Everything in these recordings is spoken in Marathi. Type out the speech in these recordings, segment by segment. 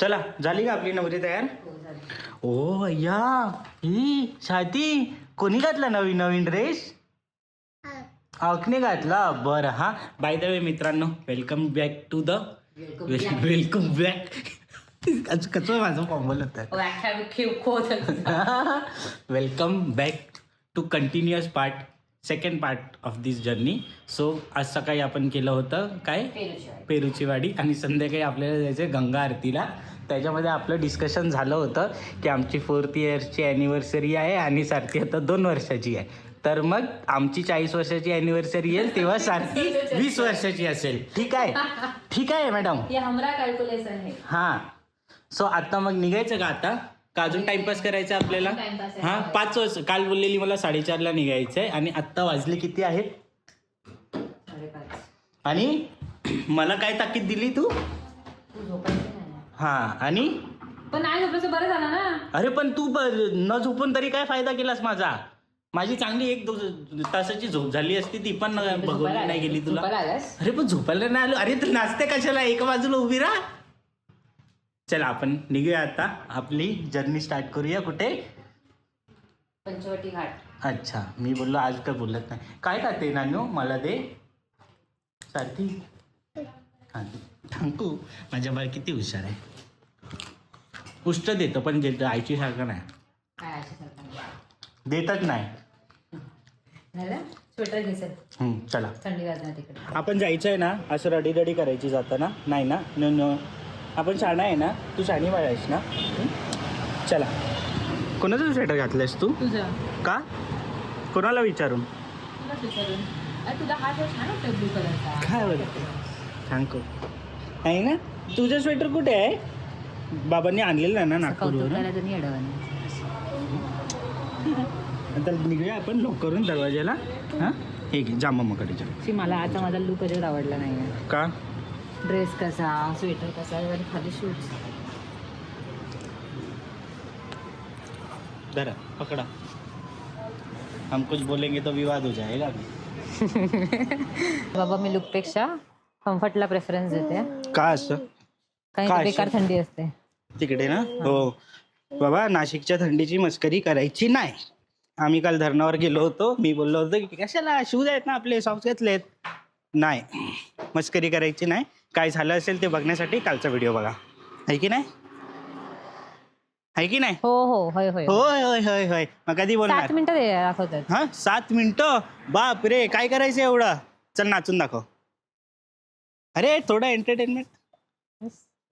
चला झाली का आपली नवरी तयार? ओ अय्या ही शाती कोणी घातला नवीन नवीन ड्रेस? अकने घातला बरं हा. बाय द वे मित्रांनो welcome back to the welcome back कसं माझं कॉम्बल होतं? Welcome back to continuous part second part of this journey so आज सकाळी आपण केलं होतं काय? पेरूची वाडी आणि संध्याकाळी आपल्याला जायचं गंगा आरतीला. त्याच्यामध्ये आपलं डिस्कशन झालं होतं की आमची फोर्थ इयरची ॲनिव्हर्सरी आहे आणि सारथी आता दोन वर्षाची आहे. तर मग आमची चाळीस वर्षाची ॲनिव्हर्सरी येईल तेव्हा सारथी वीस वर्षाची असेल. ठीक आहे? ठीक आहे मॅडम है हां. सो आता मग निघायचं का आता? का अजून टाइमपास करायचा आपल्याला. हां पाच वाज काल बोललेली मला साडेचारला निघायचं आहे आणि आत्ता वाजले किती आहेत आणि मला काय ताकीद दिली तू? हां आणि? पण नाही झोपायचं बरं झालं ना. अरे पण तू न झोपून तरी काय फायदा केलास माझा? माझी चांगली एक तासाची झोप झाली असती ती पण बघवली नाही गेली तुला. अरे पण झोपायला नाही आलो. अरे तू नाचते कशाला? एका बाजूला उभी राहा. चला आपण निघूया आता. आपली जर्नी स्टार्ट करूया कुठे? पंचवटी घाट. अच्छा मी बोललो आज काय बोलत नाही. काय खाते नानू? मला दे. सारखी. हा थांकू माझ्या बाळ किती हुशार आहे. उष्ट देतो पण जे आईची सारखं नाही. देतच नाही? स्वेटर चला. आपण जायचं आहे ना असं रडी रडी करायची जाताना? नाही ना? न न. आपण शाणा आहे ना तू शाणी बाळ आहेस ना? चला. कोणाचं स्वेटर घातलंयस तू? तुझं. का? कोणाला विचारून? तुला विचारून. अरे तुला हा ड्रेस छान वाटतो ब्लू कलरचा काय बरं सांगतो आहे ना? तुझं स्वेटर कुठे आहे? बाबांनी आणलेलं ना कौतुक नागपूरवरून. करायचं नाही अडवण आता निघूया आपण लॉक करून दरवाजाला हां? हे घे जामा शी मला आता माझा लुक अजिबात आवडला नाही का? ड्रेस कसा स्वेटर कसा आणि खाली शूज धरा पकडा. हम कुछ बोलेंगे तो विवाद हो जाएगा बाबा मी लुकपेक्षा कम्फर्टला प्रेफरन्स देते. का असं? काही काय बेकार? थंडी असते. तिकडे ना? हो. बाबा नाशिकच्या थंडीची मस्करी करायची नाही. आम्ही काल धरणावर गेलो होतो. मी बोललो होतो की कशाला शूज आहेत ना आपले? सॉक्स घेतलेत. नाही. मस्करी करायची नाही. काय झालं असेल ते बघण्यासाठी कालचा व्हिडिओ बघा. आहे की नाही? आहे की नाही? हो हो होय होय. होय होय होय होय. मग कधी बोलणार? सात मिनिटं दाखवतात हा? सात मिनिटं? बाप रे काय करायचं एवढं? चल नाचून दाखव. अरे थोडं एंटरटेनमेंट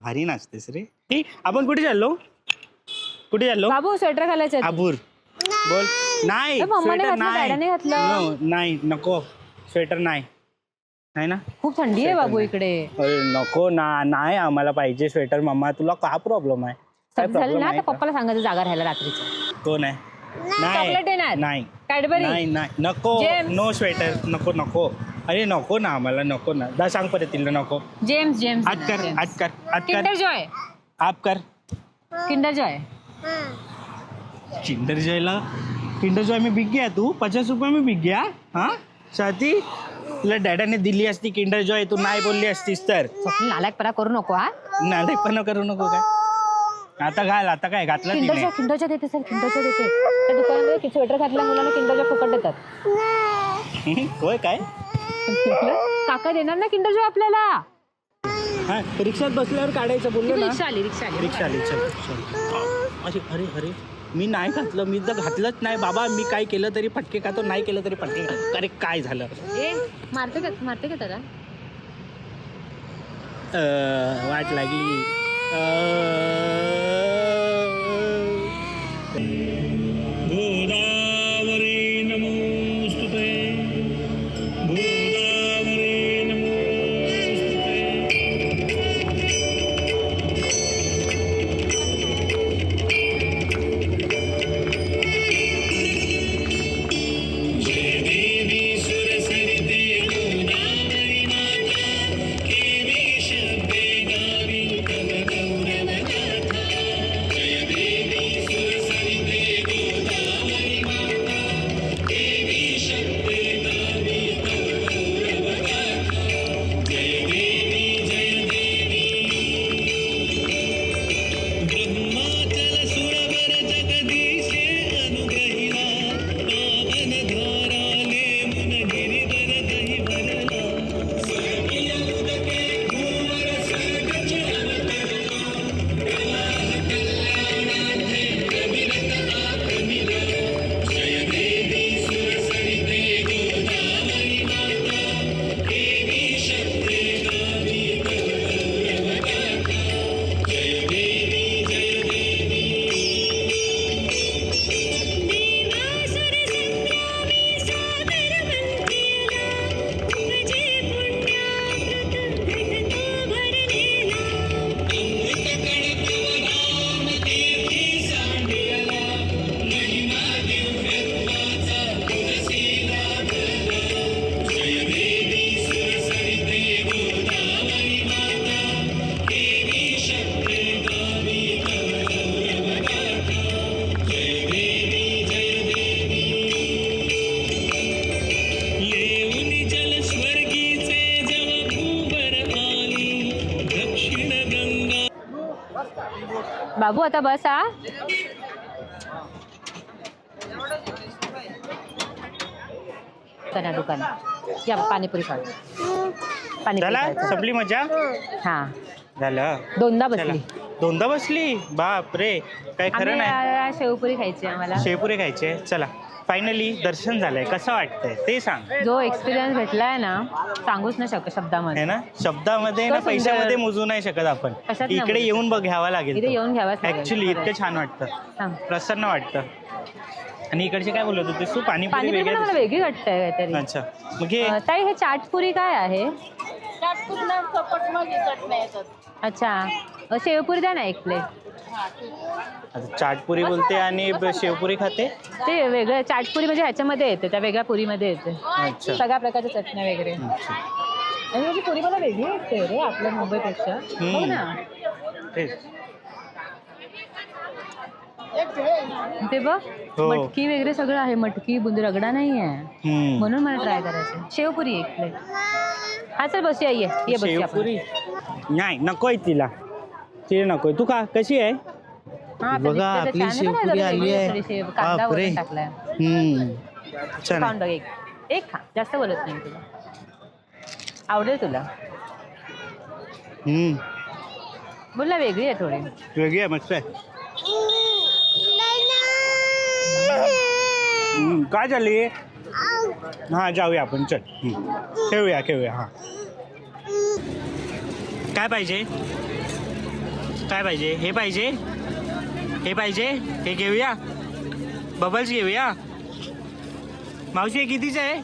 भारी नाचतेस रे. आपण कुठे चाललो? कुठे चाललो? बाबू स्वेटर घालायचं. आबूर. बोल. नाही. ए, मम्माने स्वेटर घातलं, नाही. डॅडाने घातलं. No, नाही नको. स्वेटर नाही. नाही ना? खूप थंडी आहे बाबू इकडे. अरे नको ना नाही आम्हाला पाहिजे स्वेटर मम्मा. तुला का प्रॉब्लेम आहे? काय सर्दी झाली प्रॉब्लेम ना? आहे तर का? पप्पाला सांगायचं जागा राहायला रात्रीचं. कोण आहे चॉकलेट देणार. नाही. कॅडबरी नाही नाही. नको. जेम्स. नो स्वेटर नको नको. अरे नको ना आम्हाला नको ना. दा सांग परत तिला नको. जेम्स जेम्स आज कर आज कर आज कर. किंडर जॉय आप कर. किंडर जॉय किंडर जॉयला किंडर जॉय में बिक गया तू? पचास रुपये में बिक गया? हा? साथी तुला डॅडाने दिली असती किंडर जॉय तू नाही बोलली असतीस तर. स्वप्न नालायकपणा करू नको हा? नालायकपणा करू नको काय आता घाल आता काय घातला किंडर तिने? जॉय किंडर जॉय देते सर किंडर जॉय देते. त्या दुकानामध्ये स्वेटर घातल्या मुलांना किंडर जॉय फुकट देतात. होय काय? काका देणार ना किंडर जॉय आपल्याला? हा रिक्षात बसल्यावर काढायचं बोललो ना. रिक्षा आली रिक्षा आली. रिक्षा आली चल चल. अरे अरे अरे. मी नाही घातलं मी जर घातलंच नाही. बाबा मी काय केलं तरी फटके खातो नाही केलं तरी फटके खातो. अरे काय झालं? ए मारते का मारते का त्याला? वाट लागली. आता बस. हा कना दुकान. या पाणीपुरी खाऊ. पाणीपुरी झाला. संपली मजा हा. झालं. दोनदा चला. बसली दोनदा बसली? बाप रे काय खरं नाही. शेवपुरी खायची आम्हाला. शेपुरे खायचे चला. फायनली दर्शन झालंय. कसं वाटतंय? ते सांग. जो एक्सपिरियन्स भेटलाय ना सांगूच नाही शकत शब्दामध्ये. है ना? शब्दामध्ये इतकं ना सुंदर. पैशामध्ये मोजू नाही शकत आपण. कशात नाही इकडे मोजू येऊन बघ घ्यावा लागेल इथे येऊन घ्यावाच लागेल. ऍक्च्युली इतकं. छान वाटतं. सांग. प्रसन्न वाटतं. आणि इकडचे काय बोलत होते? तू पाणीपुरी पाणीपुरी पण वेगळे मला वेगळी वाटतंय काहीतरी. अच्छा. मग हे अ, ताई हे चाटपुरी काय आहे? अच्छा. अ, शेवपुरी द्या ना एक प्लेट चाटपुरी बोलते आणि ब- शेवपुरी खाते? ते वेगळं चाटपुरी म्हणजे ह्याच्यामध्ये येते त्या वेगळ्या पुरीमध्ये येते. अच्छा. सगळ्या प्रकारच्या चटण्या वगैरे. अच्छा. आणि माझी पुरी मला वेगळी वाटते रे आपल्या मुंबईपेक्षा. हो ना? तेच. ते बघ हो. मटकी वगैरे सगळं आहे मटकी बुंदी रगडा नाही आहे हम्म. म्हणून मला ट्राय करायचं शेवपुरी एक प्लेट हा चल बसूया ये ये बसूया आपण. शेवपुरी? नाही नकोय तिला. तिला नकोय. तू का? कशी आहे? हा, आता बघा, आपली बघा, शेवपुरी आली वेगळी आहे. थोडी शेव. कांदा बापरे. वगैरे टाकलाय. हम्म. छान खाऊन आहे. बघ एक. एक खा. जास्त बोलत नाही तुला. आवडेल तुला? हम्म. बोलला वेगळी आहे थोडी. वेगळी आहे मस्त आहे. हम्म, काय झाली हा जाऊया आपण. चल. हम्म. खेळूया खेळूया हा. काय पाहिजे? काय पाहिजे? हे पाहिजे? हे पाहिजे? हे घेऊया. बबल्स घेऊया. मावशी हे कितीचं आहे?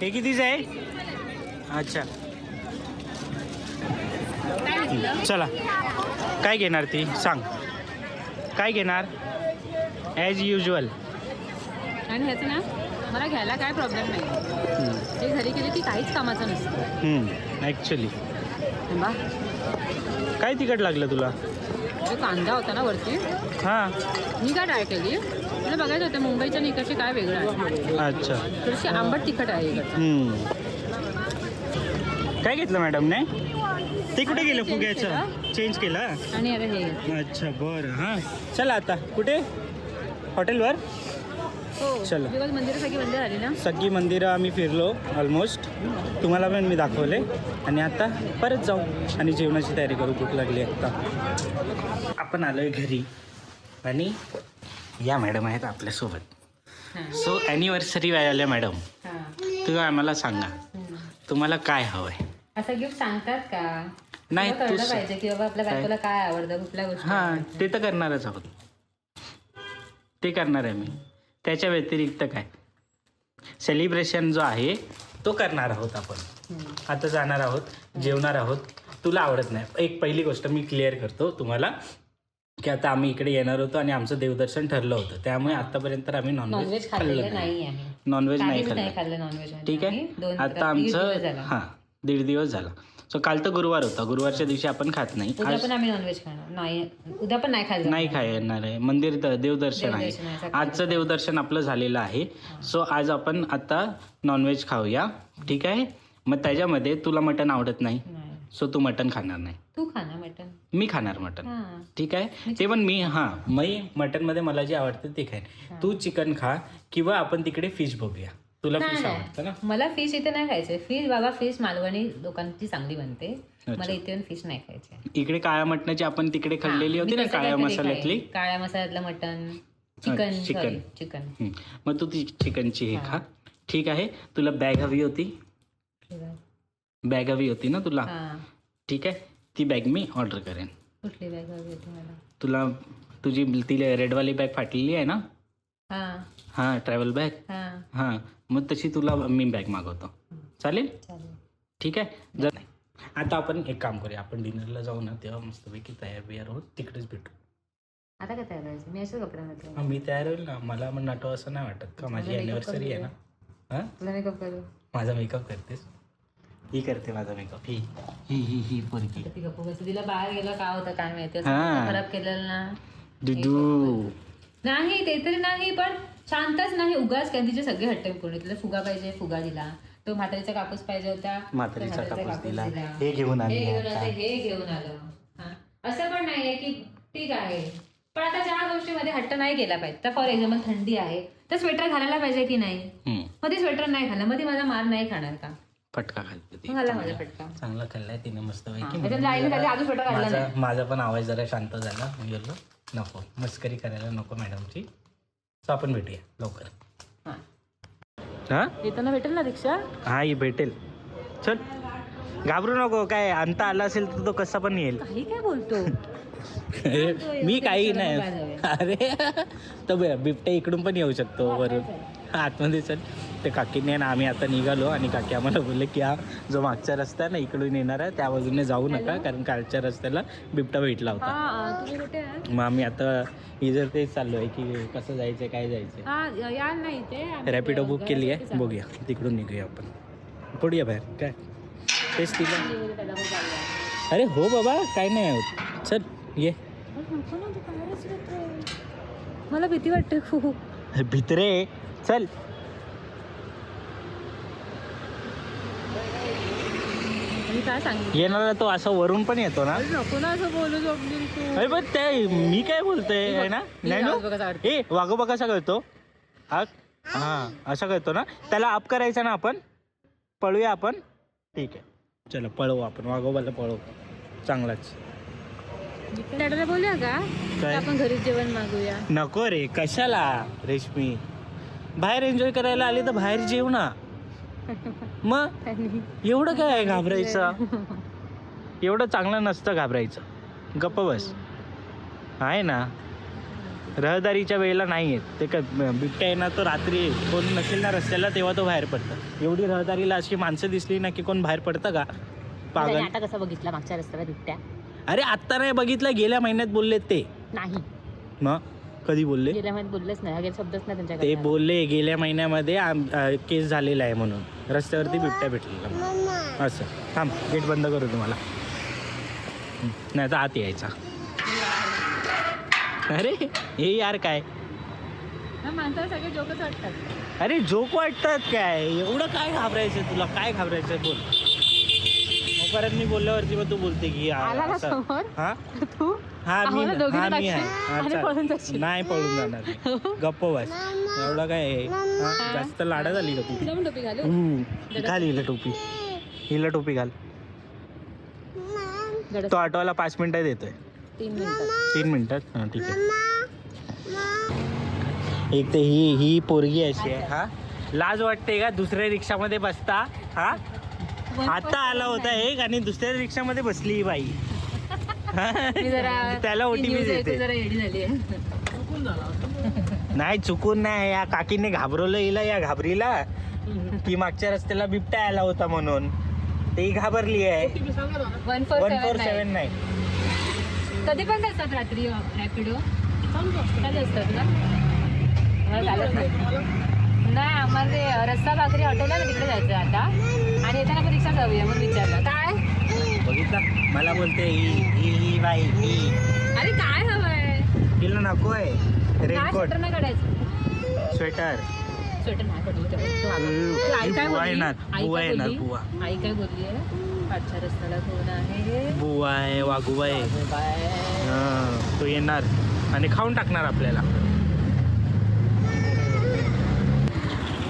हे कितीचं आहे? अच्छा. चला. काय घेणार ती? सांग. काय घेणार? ॲज युजल आणि ह्याचं ना मला घ्यायला काय प्रॉब्लेम नाही. ते घरी गेले की काहीच कामाचं नसतं. ॲक्च्युली काय तिकट लागलं तुला? कांदा होता ना वरती. हां. मी काय ट्राय केली? मला बघायचं होतं मुंबईच्या इकडचे काय वेगळं आहे. अच्छा. थोडीशी आंबट तिखट आहे. काय घेतलं मॅडमने ते कुठे गेलं फुग्याचं? चेंज केलं? आणि आता हे अच्छा बरं हां. चला आता. कुठे? हॉटेलवर चला. बिकॉज मंदिरं सगळी ना? मंदिरं आम्ही फिरलो ऑलमोस्ट तुम्हाला पण मी दाखवले. आणि आता परत जाऊ आणि जेवणाची तयारी करू भूक लागली आता. आपण आलोय घरी. आणि या मॅडम आहेत आपल्यासोबत. हां. सो ॲनिव्हर्सरी आल्या मॅडम. हां. तुम्ही आम्हाला सांगा तुम्हाला काय हवं आहे असं गिफ्ट सांगतात का? नाही, तू कळलं. पाहिजे की बाबा आपल्या? बायकोला काय? आवडतं कुठल्या गोष्टी हां. ते तर करणारच आहोत. ते करणार आहे मी. त्याच्या व्यतिरिक्त काय? सेलिब्रेशन जो आहे तो करणार आहोत आपण. आता जाणार आहोत जेवणार आहोत. तुला आवडत नाही. एक पहिली गोष्ट मी क्लिअर करतो तुम्हाला की आता आम्ही इकडे येणार होतो आणि आमचं देवदर्शन ठरलं होतं. त्यामुळे आतापर्यंत आम्ही नॉनव्हेज खाल्लं नाही. नॉनव्हेज नाही खाल्लं. ठीक आहे? आता आमचं. हां दीड दिवस झाला. सो काल तर गुरुवार होता. गुरुवारच्या दिवशी आपण खात नाही. उद्या आज पण आम्ही नॉनव्हेज खाणार. नाही उद्या पण नाही खायचं नाही खाय येणार आहे. मंदिर द- देवदर्शन देवदर्शन आहे, आहे सकाळी. आजचं देवदर्शन आपलं झालेलं आहे. सो आज आपण आता नॉनव्हेज खाऊया. ठीक आहे? मग त्याच्यामध्ये तुला मटण आवडत नाही. नाही. सो तू मटण खाणार नाही. तू खा ना मटन मी खाणार मटण. हा. ठीक आहे? ते पण मी हां. मी मटनमध्ये मला जे आवडतं ते खाईन. तू चिकन खा किंवा आपण तिकडे फिश बघूया. तुला नाही. आवडतं ना? मला फिश इथे नाही खायचंय फिश बाबा फिश मालवणी लोकांची चांगली बनते. मला इथे येऊन फिश नाही खायचे. इकडे काळ्या मटणाची आपण तिकडे खाल्लेली होती ना काळ्या मसाल्यातली? काळ्या मसाल्यातलं mutton chicken chicken. Sorry chicken. हं. मग तू ती चिकनची हे खा. ठीक आहे. तुला बॅग हवी होती? बॅग हवी होती ना तुला? हा. ठीक आहे. ती बॅग मी ऑर्डर करेन. कुठली बॅग हवी होती मला? तुला तुझी ती रेडवाली बॅग फाटलेली आहे ना? हा. हां ट्रॅव्हल बॅग हा. हां. मग तशी तुला मी बॅग मागवतो. चालेल? ठीक आहे? जर नाही. आता आपण एक काम करूया. आपण डिनरला जाऊ ना तेव्हा मस्तपैकी तयार बियार होत तिकडेच भेटू. आता काय तयार मी असेच कपडे घातले हां मी तयार होईल ना. मला पण नाटो असं नाही वाटत का? माझी makeup अॅनिव्हर्सरी आहे ना. हां? तुला मेकअप करू? माझा मेकअप करतेस? ही करते माझा मेकअप ही ही ही ही पोरगी. ती गप्पू कसं तिला बाहेर गेलं काय होतं? काय माहिती? असं हा. खराब केलेलं ना. दुदू. नाही ते तरी नाही पण शांतच नाही उगाच काय तिचे सगळे हट्ट पूर्ण तिला फुगा पाहिजे फुगा दिला. तो म्हातारीचा कापूस पाहिजे होता म्हातारीचा कापूस दिला. हे घेऊन आली हे घेऊन. आले. असं पण नाहीये की ठीक आहे. पण आता ज्या गोष्टीमध्ये हट्ट नाही केला पाहिजे तर फॉर एक्झाम्पल थंडी आहे तर स्वेटर घालायला पाहिजे की नाही. मग ती स्वेटर नाही मग ती माझा मार नाही खाणार का? फटका खाल्ली फटका. चांगला खाल्लाय तिने मस्त घातला माझा पण आवाज जरा शांत झाला. मी नको. मस्करी करायला नको मॅडमची. सो आपण भेटूया लवकर. हा. हा येताना भेटेल ना रिक्षा हा ही भेटेल. चल. घाबरू नको काय आणता आला असेल तर तो कसा पण येईल. काही काय बोलतो? मी काही नाही. अरे तर बिबट्या इकडून पण येऊ शकतो वरून. आतमध्ये चल. ते काकीने आणि आम्ही आता निघालो आणि काकी आम्हाला बोलले की हा जो मागचा रस्ता आहे ना इकडून येणार आहे त्या बाजूने जाऊ नका कारण कालच्या रस्त्याला बिबटा भेटला होता. हा मग आम्ही आता इजर तेच चाललो आहे की कसं जायचं काय जायचं हा याल नाही ते रॅपिडो बुक केली आहे. बघूया. तिकडून निघूया आपण. पडूया बाहेर काय? तेच तिला. अरे हो बाबा काय नाही होत. चल ये. मला भीती वाटते. खूप भित्रे चल. मी काय सांगितलं येणारा तो असा वरून पण येतो ना. नको ना असं बोलू तू. अरे पण ते मी काय बोलतोय आहे ना? मी नाही बघा. ए वागोबा कसा करतो. हा? हा असा करतो ना. त्याला अप करायचा ना आपण. पळूया आपण. ठीक आहे. चला पळवू आपण. वाघोबाला पळवू. चांगलाच. डॅडाला बोलूया का? काय? आपण घरीच जेवण मागूया. नको रे कशाला रेशमी? बाहेर एन्जॉय करायला आले तर बाहेर जेव ना. मग? एवढं काय आहे घाबरायचं? एवढं चांगलं नसतं घाबरायचं. गप्प बस. आहे ना? रहदारीच्या वेळेला नाही येत. ते काय बिबट्या येणार तो रात्री कोण नसेल ना रस्त्याला तेव्हा तो बाहेर पडतं. एवढी रहदारीला अशी माणसं दिसली ना की कोण बाहेर पडतं का? पागल. आता कसं बघितला मागच्या रस्त्याला बिबट्या? अरे आत्ता नाही बघितलं गेल्या महिन्यात बोलले ते. नाही. मग? कधी बोलले? गेल्या महिन्यात बोललेच नाही. हा शब्दच नाही ते बोलले गेल्या महिन्यामध्ये आम- अ, केस झालेला आहे म्हणून. रस्त्यावरती बिबट्या भेटलेला असं. थांब गेट बंद करू तुम्हाला. नाही तर आत यायचा. अरे हे यार काय? हा, माणसाला सगळे जोकच वाटतात. अरे जोक वाटतात काय? एवढं काय घाबरायचं तुला? काय घाबरायचं बोल. परत मी बोलल्यावरती मग तू बोलते की आला ना असं. समोर? हा? तू? हा मी आम्हाला दोघींना हा मी आहे. टाकशील हा, आणि चल. पळून जाशील. नाही पळून जाणार मी. गप्प बस. एवढं काय आहे? हा, जास्त लाडा झाली का तू टोपी घालू. हम्म. घाल हिला टोपी? हिला टोपी घाल. गडद तो ऑटोवाला पाच मिनिटं देतोय. तीन मिनिटात तीन मिनिटात हां ठीक आहे. एक तर ही ही पोरगी अशी आहे हा? लाज वाटते का दुसऱ्या रिक्षामध्ये बसता? हा? आता आला होता एक आणि दुसऱ्या रिक्षामध्ये बसली ही बाई. मी जरा त्याला ओटीपी देते. जरा येडी झाली आहे. नाही चुकून नाही. या काकीने घाबरवलं हिला या घाबरीला. की मागच्या रस्त्याला बिबट्या आला होता म्हणून. ती घाबरली आहे. One four one four seven नाही. कधी पण असतात रात्री रॅपिडो कधी असतात ना? नाही. आम्हाला रस्ता भाकरी हटवला ना तिकडे जायचं आता. आणि येताना जाऊया मग विचारलं. काय? बघितलं? मला बोलते ही ही ही बाई ही. अरे काय हवंय? तिला नकोय काय रेनकोट. स्वेटर नाही काढायचं? स्वेटर. स्वेटर नाही काढू तू आई काय बुवा बोलली येणार आई बुवा काय येणार बोलली? बुवा. आई काय बोलली आहे? पाठच्या रस्त्याला कोण आहे? बुवा आहे वाघुबा आहे. बाय हा, तो येणार. आणि खाऊन टाकणार आपल्याला.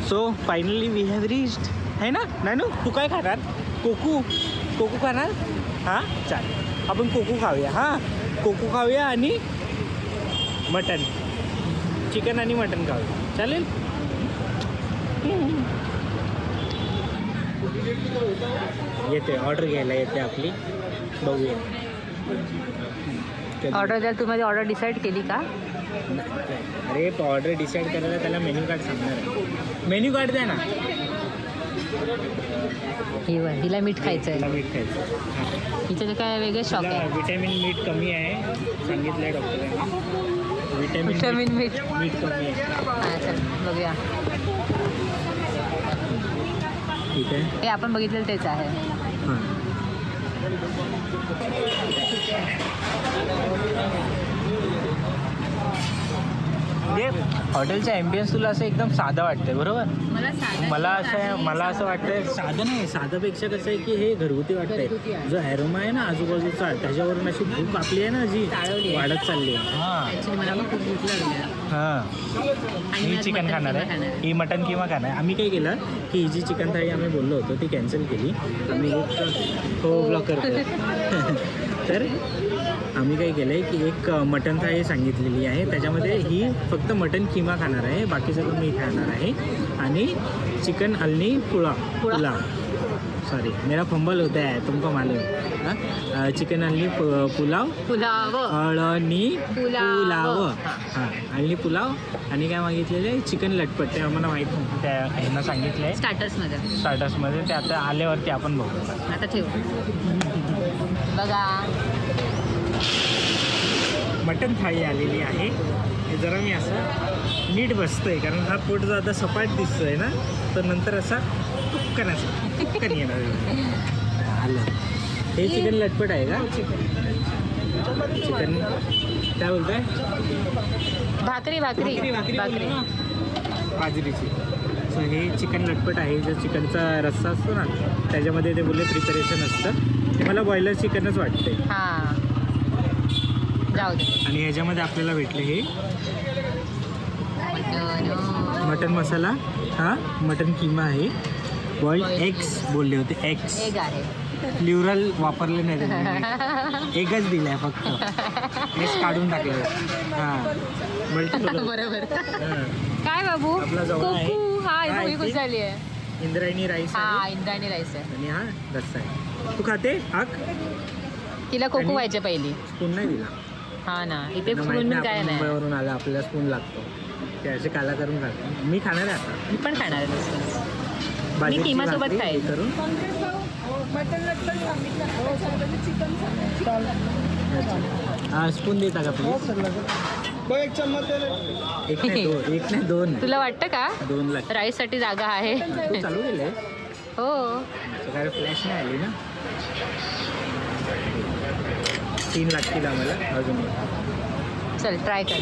So finally we have reached आहे ना? नानू तू काय खाणार? कोकू. कोकू खाणार? हां? चालेल. आपण कोकू खाऊया. हां? कोकू खाऊया आणि मटन चिकन आणि मटन खाऊया. चालेल? येते. ऑर्डर घ्यायला येते आपली. बघूया. ऑर्डर द्याल तुम्ही ऑर्डर डिसाईड केली का? अरे ऑर्डर डिसाईड करायला त्याला मेन्यू कार्ड सांगणार आहे. मेन्यू कार्ड द्या ना. ही हिला मीठ खायचं आहे मीठ खायचं. हिचं ते काय वेगळं शॉक आहे? विटॅमिन मीठ कमी आहे सांगितलंय डॉक्टरांनी. विटॅमिन विटॅमिन मीठ. मीठ कमी आहे. हा चल बघूया. ठीक आहे. हे आपण बघितलेलं तेच आहे. हां. दे हॉटेलचा ॲम्बियन्स तुला असं एकदम साधं वाटतंय बरोबर? मला असं मला असं वाटतंय साधं नाही साधंपेक्षा कसं आहे की हे घरगुती वाटतंय. आहे. जो ॲरोमा आहे ना आजूबाजूचा त्याच्यावरून अशी भूक आपली आहे ना जी. वाढत चालली आहे. हां. हां. मी ही चिकन खाणार आहे. ही मटन किमा खाणार आहे. आम्ही काय केलं की ही जी चिकन थाळी आम्ही बोललो होतो ती कॅन्सल केली. आम्ही हो. ब्लॉक करतो तर आम्ही काय केलं आहे की एक मटन थाळी सांगितलेली आहे. त्याच्यामध्ये ही फक्त मटन किमा खाणार आहे. बाकी सगळं मी खाणार आहे. आणि चिकन अल्नी पुळा. पुळा. पुलाव सॉरी मेरा फंबल होता है तुमको मालूम हां चिकन अल्नी पु- पुलाव पुलाव. अळणी पुलाव. पुलाव. हां. अळणी पुलाव. आणि काय मागितलेले चिकन लटपट. ते आम्हाला माहीत नव्हतं त्या ह्यांना सांगितलं आहे स्टार्टर्समध्ये. स्टार्टर्समध्ये ते आता आल्यावरती आपण बघू. आता ठेव. बघा. मटन थाळी आलेली आहे. हे जरा मी असं नीट बसतोय कारण हा पोट जो आता सपाट दिसतोय ना तर नंतर असा कुक्कन असं कुक्कन येणार आहे. आलं. हे चिकन लटपट आहे का? चिकन काय बोलताय? भाकरी भाकरी. भाकरी बाजरीची. सो हे चिकन लटपट आहे जो चिकनचा रस्सा असतो ना त्याच्यामध्ये ते बोलले प्रिपरेशन असतं. ते मला बॉयलर चिकनच वाटते हा. जाऊ दे. आणि ह्याच्यामध्ये आपल्याला भेटले हे मटन मसाला. हा मटन किमा आहे. बॉइल्ड एग्स बोलले होते एग्स एग आहे. प्ल्युरल वापरले नाही त्यांनी. एकच दिलाय फक्त. एग्स काढून टाकलेलं हां. बरोबर. काय बाबू? आपला जवळ आहे. कोकू हा इथे झाली आहे. इंद्रायणी राईस हा आहे. इंद्राणी राईस आहे. आणि हा रस्सा आहे. तू खाते? हाक? तिला कोकू व्हायचे पहिली. स्पून नाही दिला. हा ना इथे त्यांना माहीत फुलून नाही काय आपण नाही. मुंबईवरून आलं आपल्याला स्पून लागतो. ते असे काला करून खातो मी खाणार आहे आता. मी पण खाणार आहे भाकरी खाईन. हे करून. हा स्पून देता का प्लीज एक नाही दोन एक नाही दोन. तुला वाटतं का? दोन लाख राईससाठी जागा आहे. तू चालू केलंय? हो. काय फ्लॅश नाही आली ना? तीन लागतील आम्हाला. अजून. चल ट्राय कर.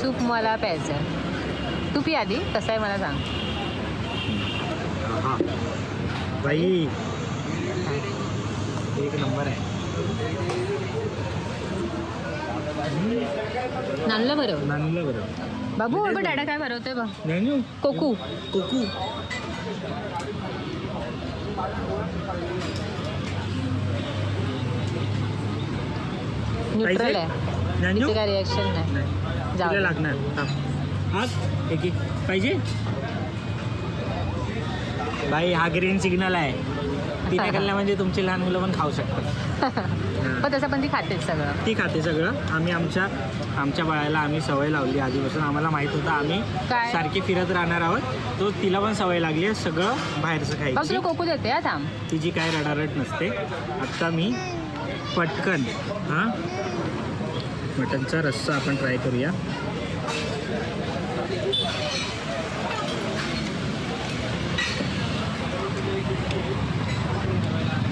सूप मला प्यायचं आहे तू पी आधी कसं आहे मला सांग. हा बाई. एक नंबर आहे. नानलं बरं. नानलं बरं. बाबू बघ डाडा काय भरवतोय नाही कोकू. कोकू. न्यूट्रल आहे? तिचे काय रिॲक्शन नाही. नाही. जाऊ तुला दे. लागणार. थांब. एक एक. पाहिजे? बाई हा ग्रीन सिग्नल आहे. तिने खाल्ल्या म्हणजे तुमची लहान मुलं पण खाऊ शकतात. पण तसं पण ती खातेच सगळं. ती खाते सगळं. आम्ही आमच्या आमच्या बाळाला आम्ही सवय लावली आधीपासून. आम्हाला माहीत होतं आम्ही काय? सारखे फिरत राहणार आहोत. तो तिला पण सवय लागली आहे सगळं बाहेरचं बघ खायची तुला कोकू देते हा थांब. तिची काय रडारट नसते. आत्ता मी पटकन हां मटनचा रस्सा आपण ट्राय करूया.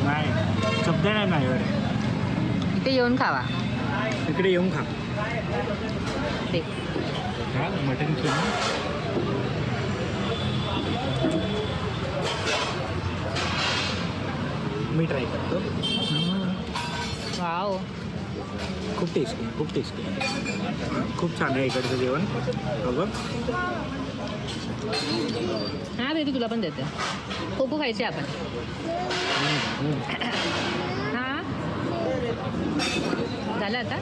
नाही शब्द नाही माझ्यावर इथे येऊन खावा. इकडे येऊन खा. ते मटन मी ट्राय करतो. वाव. खूप टेस्टी खूप टेस्टी खूप छान आहे इकडचं जेवण. बघ. हा बेबी तुला पण देते. कोकू खायचे आपण. हा? झालं आता?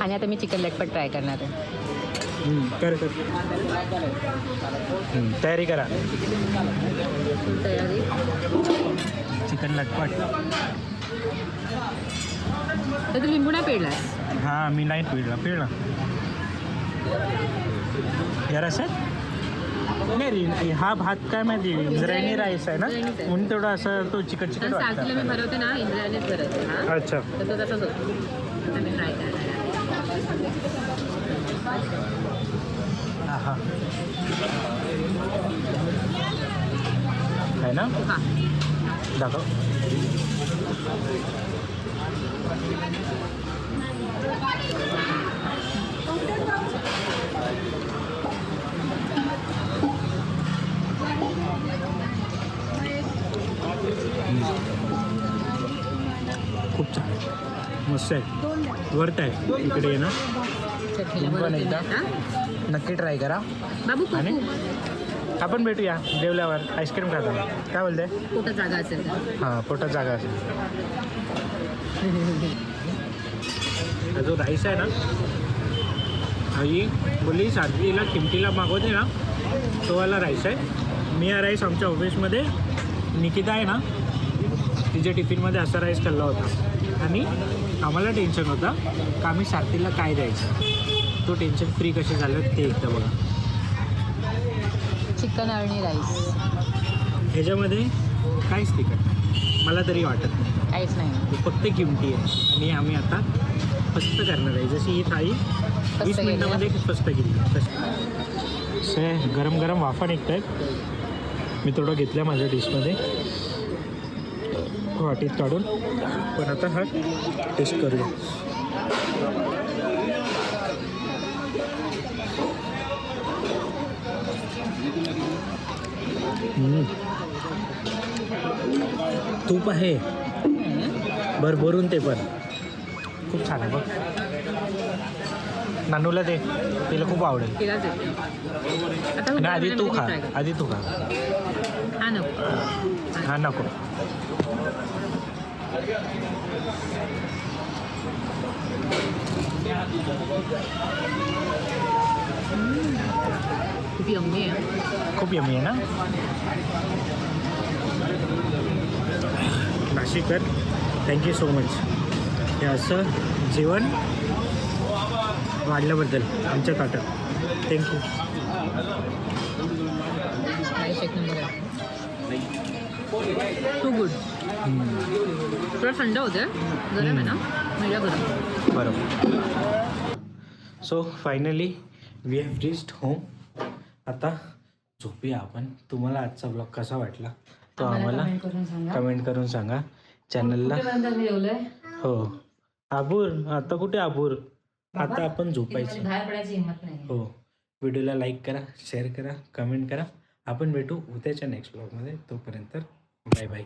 आणि आता मी चिकन लेगपट ट्राय करणार आहे. कर कर. तयारी करा. तयारी. चिकन लटपट. तर तू लिंबू नाही पेडलास. हां मी नाही पिळला पिळला यार असं नाही रे, हा भात काय माहिती इंद्रायणी राईस आहे ना? इंद्रायणीच आहे. म्हणून तेवढा असं तो चिकट चिकट तर सारखीला मी वाटतं भरवते ना इंद्रायणीच भरवते हा. अच्छा. तर तो तसाच होतो. आता मी ट्राय करणार आहे. हा आहे ना? दाखव. खूप छान. मस्त आहे. वरत आहे. इकडे ना. नक्की ट्राय करा. आणि आपण भेटूया जेवल्यावर. आईस्क्रीम खाता. काय बोलते कुठं जागा असेल हां पोटात जागा असेल. हा जो राईस आहे ना आई बोलली सातवीला किमतीला मागवते ना तो वाला राईस आहे. मी हा राईस आमच्या ऑफिसमध्ये निकिता आहे ना तिच्या टिफिनमध्ये असा राईस खाल्ला होता. आणि आम्हाला टेन्शन होतं का आम्ही सातवीला काय द्यायचं? तो टेन्शन फ्री कसे झालं ते एकदा बघा. चिकन आणि राईस ह्याच्यामध्ये काहीच तिखट नाही. मला तरी वाटत नाही. काहीच नाही. ही फक्त किमती आहे. आणि आम्ही आता फस्त करणार आहे. जशी ही थाळी वीस केली मिनिटामध्ये फस्त केली. से गरम गरम वाफा निघत आहेत मी थोडं घेतलं माझ्या डिशमध्ये. वाटीत काढून. पण आता हा टेस्ट करूया. तूप आहे. भरभरून ते पण. खूप छान आहे बघ. नानूला ते तिला खूप आवडेल. आणि आधी तू खा. आधी तू खा. हा नको. हा नको. खूप यम्मी आहे खूप यमी आहे ना नाशिकर थँक्यू सो मच हे असं जेवण वाढल्याबद्दल आमच्या ताटात थँक्यू टू गुड थोडं थंड होतं गरम आहे ना म्हणजे गरम बरोबर so finally we have reached home आता झोपूया आपण. तुम्हाला आजचा ब्लॉग कसा वाटला? तो आम्हाला कमेंट करून सांगा. चॅनलला हो. आबूर. आता कुठे आबूर? आता आपण झोपायचं. हो. व्हिडिओला लाईक करा शेअर करा कमेंट करा. आपण भेटू उद्याच्या नेक्स्ट ब्लॉगमध्ये तोपर्यंत बाय बाय